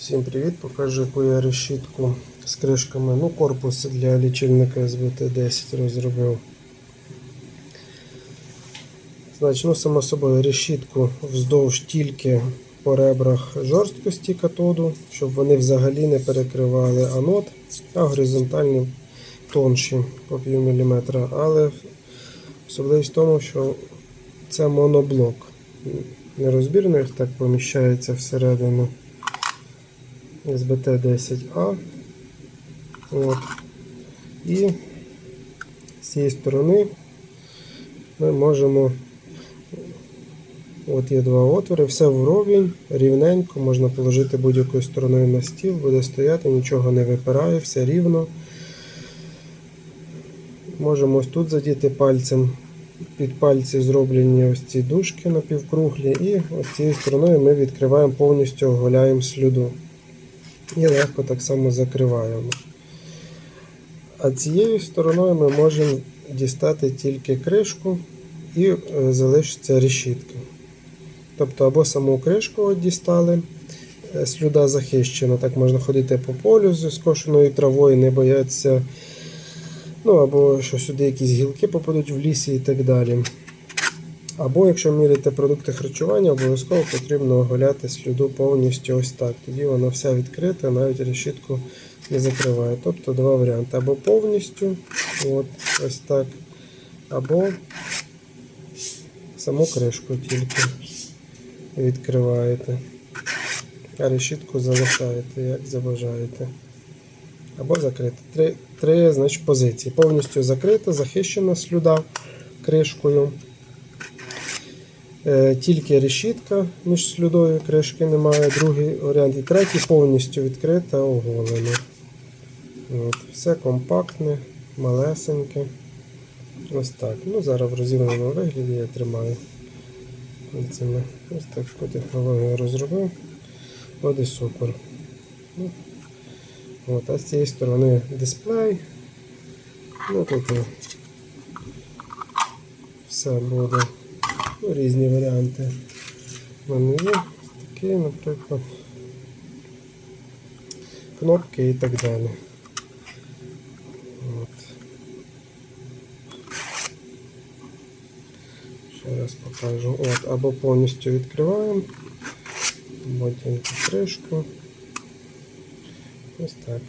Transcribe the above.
Всім привіт! Покажу, яку я решітку з кришками. Ну, корпус для лічильника СБТ-10 розробив. Значить, ну, само собою, решітку вздовж тільки по ребрах жорсткості катоду, щоб вони взагалі не перекривали анод, а горизонтальні тонші по пів міліметра. Але особливість в тому, що це моноблок. Нерозбірний, так поміщається всередину. СБТ-10А. От. І з цієї сторони ми можемо. От є два отвори, все вровень, рівненько, можна положити будь-якою стороною на стіл, буде стояти, нічого не випирає, все рівно. Можемо ось тут задіти пальцем. Під пальці зроблені ось ці дужки напівкруглі, і ось цією стороною ми відкриваємо повністю оголяємо слюду і легко так само закриваємо. А цією стороною ми можемо дістати тільки кришку і е, залишиться решітка. Тобто або саму кришку дістали, е, слюда захищена, так можна ходити по полю з скошеною травою, не бояться, ну або що сюди якісь гілки попадуть в лісі і так далі. Або якщо міряти продукти харчування, обов'язково потрібно оголяти сліду повністю ось так. Тоді вона вся відкрита, навіть решітку не закриває. Тобто два варіанти. Або повністю от, ось так, або саму кришку тільки відкриваєте. А решітку залишаєте, як забажаєте. Або закрити. Три, три значить, позиції. Повністю закрита, захищена слюда кришкою. Е, Тільки решітка між слюдою кришки немає. Другий варіант. І третій повністю відкрита, оголена. От. Все компактне, малесеньке. Ось так. Ну, Зараз в розірваному вигляді я тримаю. Пальцями. Ось так таку технологію розробив. Буде супер. Ну, От, а з цієї сторони дисплей. Ну, тут все буде. Ну, різні варіанти. У мене є такі, наприклад, кнопки і так далі. От. Ще раз покажу. От, або повністю відкриваємо, або тільки кришку. Ось так.